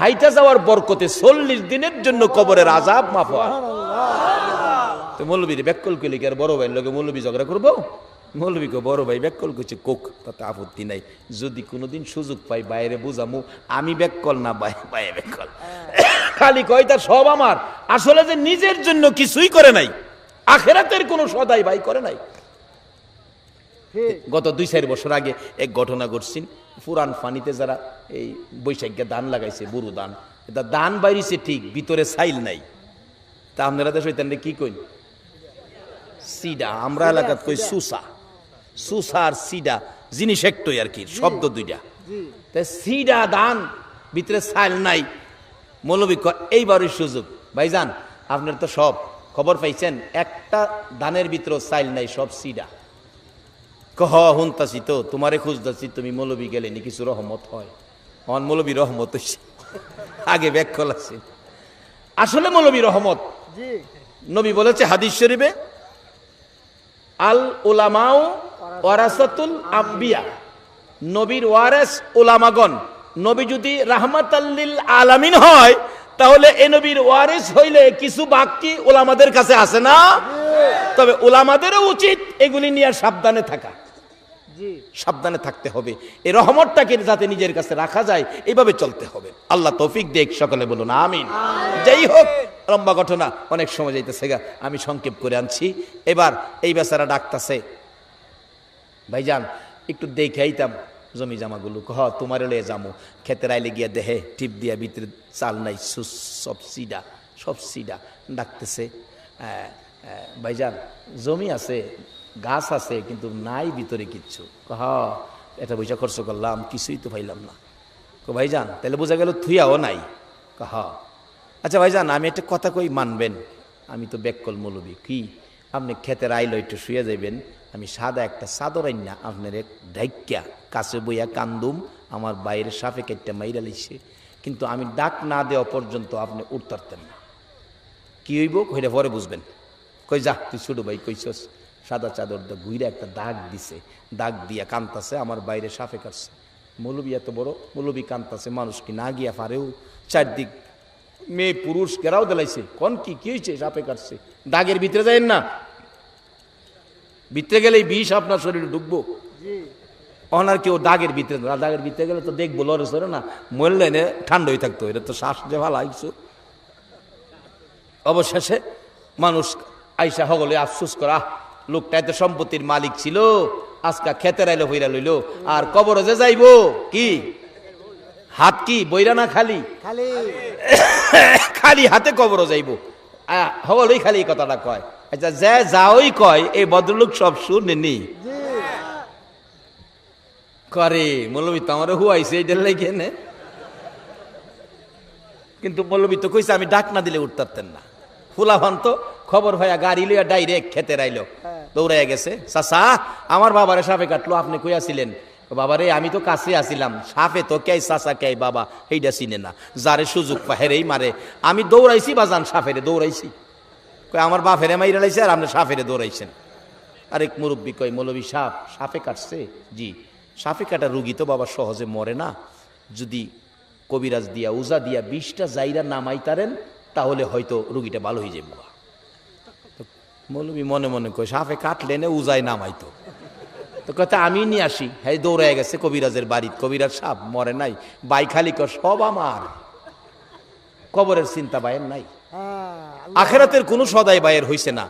হাইটা যাওয়ার বরকতে চল্লিশ দিনের জন্য কবরের আজাব মাফ হয়। তো মৌলবীর ব্যাকল কইলে কি আর বড় ভাইয়ের লোকে মৌলবী ঝগড়া করব? মৌলবীকে বড় ভাই ব্যাকল করছে কোক তাতে আপত্তি নাই। যদি কোনোদিন সুযোগ পাই বাইরে বুঝামু আমি ব্যাকল না বাইরে ব্যাকল খালি কয় তার সব আমার। আসলে যে নিজের জন্য কিছুই করে নাই আখেরাতের কোনো সদাই ভাই করে নাই। গত দুই চার বছর আগে এক ঘটনা ঘটছেন পুরান ফানিতে যারা এই বৈশাখে ধান লাগাইছে বুড়ো ধান এটা দান বাইরিছে ঠিক ভিতরে সাইল নাই। তা আপনারা দেশ হইতেন কি কইন? সিডা আমরা এলাকাত কই সুসা। সুসা আর সিডা জিনিস একটই আর কি শব্দ দুইটা। তা সিডা দান ভিতরে সাইল নাই। মৌলবী কয়, এইবারই সুযোগ। ভাইজান আপনার তো সব খবর পাইছেন একটা ধানের ভিতরে সাইল নাই সব সিডা। কহ হুনতাছি তো তোমারে খুঁজতাছি তুমি মৌলবী গেলে নি কিছু রহমত হয়? আমার মৌলবী রহমত হইছে। আগে ব্যাখ্যা আছে আসলে মৌলবী রহমত। নবী বলেছে হাদিস শরীফে আল ওলামাও ওয়ারাসাতুল আম্বিয়া। নবীর ওয়ারেস ওলামাগণ নবী যদি রাহমাতাল্লিল আলামিন হয় তাহলে এ নবীর ওয়ারিস হইলে কিছু বাক্যি ওলামাদের কাছে আসে না? তবে ওলামাদেরও উচিত এগুলি নিয়ে সাবধানে থাকা। সাবধানে থাকতে হবে। এই রহমতটাকে যাতে নিজের কাছে রাখা যায় এইভাবে চলতে হবে। আল্লাহ তৌফিক দেখ সকলে বলুন আমিন। যাই হোক লম্বা ঘটনা অনেক সময় যাইতেছে গা আমি সংক্ষেপ করে আনছি। এবার এই বেচারা ডাকতাছে ভাইজান একটু দেখে আইতাম জমি জামাগুলো। কহ তোমার লয়ে যামো। খেতের আইলে গিয়া দেহে টিপ দিয়া ভিতরে চাল নাই সব সিডা সব সিডা। ডাকতেছে ভাইজান জমি আছে গাছ আছে, কিন্তু নাই ভিতরে কিচ্ছু। কহ, এটা পয়সা খরচ করলাম, কিছুই তো পাইলাম না। কো ভাইজান, তাহলে বোঝা গেল থুইয়াও নাই। কহ আচ্ছা ভাইজান, আমি একটা কথা কই, মানবেন? আমি তো ব্যাককল মৌলবী, কি? আপনি খেতের আইলো একটু শুয়ে যাইবেন, আমি সাদা একটা চাদর আইনা আপনার এক ঢাইক্যা, কাছে বইয়া কান্দুম, আমার বাইরে সাপে কেটটা মাইরা লিছে কিন্তু আমি ডাক না দেওয়া পর্যন্ত আপনি উঠতারতেন না। কি হইব? কইটা পরে বুঝবেন। কই যা, তুই ছোট ভাই কইছস। সাদা চাদর দা ঘুরে একটা দাগ দিছে। দাগ দিয়া কান্তাছে আমার বাইরে সাপে কাটছে মৌলবী এত বড় মৌলবী কান্তাছে মানুষ কি না গিয়া পারেও চারদিক মেয়ে পুরুষ কেরাও দেলাইছে। কোন কি কি হয়েছে সাপে কাটছে দাগের ভিতরে যায় না। ভিতরে গেলেই বিষ আপনার শরীরে ঢুকবো। অনার কেউ দাগের ভিতরে দাগের ভিতরে গেলে তো দেখব লড়ে সরে না। মরলে এনে ঠান্ডা হয়ে থাকতো এটা তো শ্বাস যে ভালো আইসো অবশেষে মানুষ আইসা হগলে আফসুস করা লোকটা এত সম্পত্তির মালিক ছিল আজকা খেতে রাইলো হইরা লইলো আর কবরে যে যাইবো কি? হাত কি বইরা না খালি? খালি। খালি হাতে কবরও যাইব। হগলই খালি এই কথাটা কয়। আচ্ছা যে যাওই কয় এই ভদ্রলোক সব শুনেনি করে মৌলবী তো আমার হুয়াইছে এইটার লাগে নে। কিন্তু মৌলবী তো কইছে আমি ডাক না দিলে উঠতারতেন না। ফুলাভান তো খবর ভাইয়া গাড়ি লইয়া ডাইরেক্ট খেতে রাইলো। দৌড়াইয়া গেছে। চাচা, আমার বাবারে সাপে কাটলো, আপনি কইয়াছিলেন বাবারে, আমি তো কাছে আসিলাম সাপে তো কে চাচা কে বাবা এইটা চিনে না। যারে সুযোগ পা হেরেই মারে। আমি দৌড়াইছি, বাজান সাফেরে দৌড়াইছি। কয়, আমার বাপেরে মাইরা লাইছে, আর আপনি সাফেরে দৌড়াইছেন। আরেক মুরব্বী কয়, মৌলবী সাপ, সাপে কাটছে? জি। সাপে কাটা রুগী তো বাবা সহজে মরে না। যদি কবিরাজ দিয়া, উজা দিয়া বিষটা জাইরা নামাইতারেন, তাহলে হয়তো রুগীটা ভালো হয়ে যাবে তো মৌলবী মনে মনে কয় সাপে কাটলে নে উজায় নামাইতো। তো কথা আমি নিয়ে আসি। হ্যাঁ দৌড়ায় গেছে কবিরাজের বাড়ি কবিরাজ সাপ মরে নাই। বাই খালি কর সব আমার। কবরের চিন্তা বায়ের নাই। হ্যাঁ আখেরাতের কোনো সদাই বায়ের হইছে না।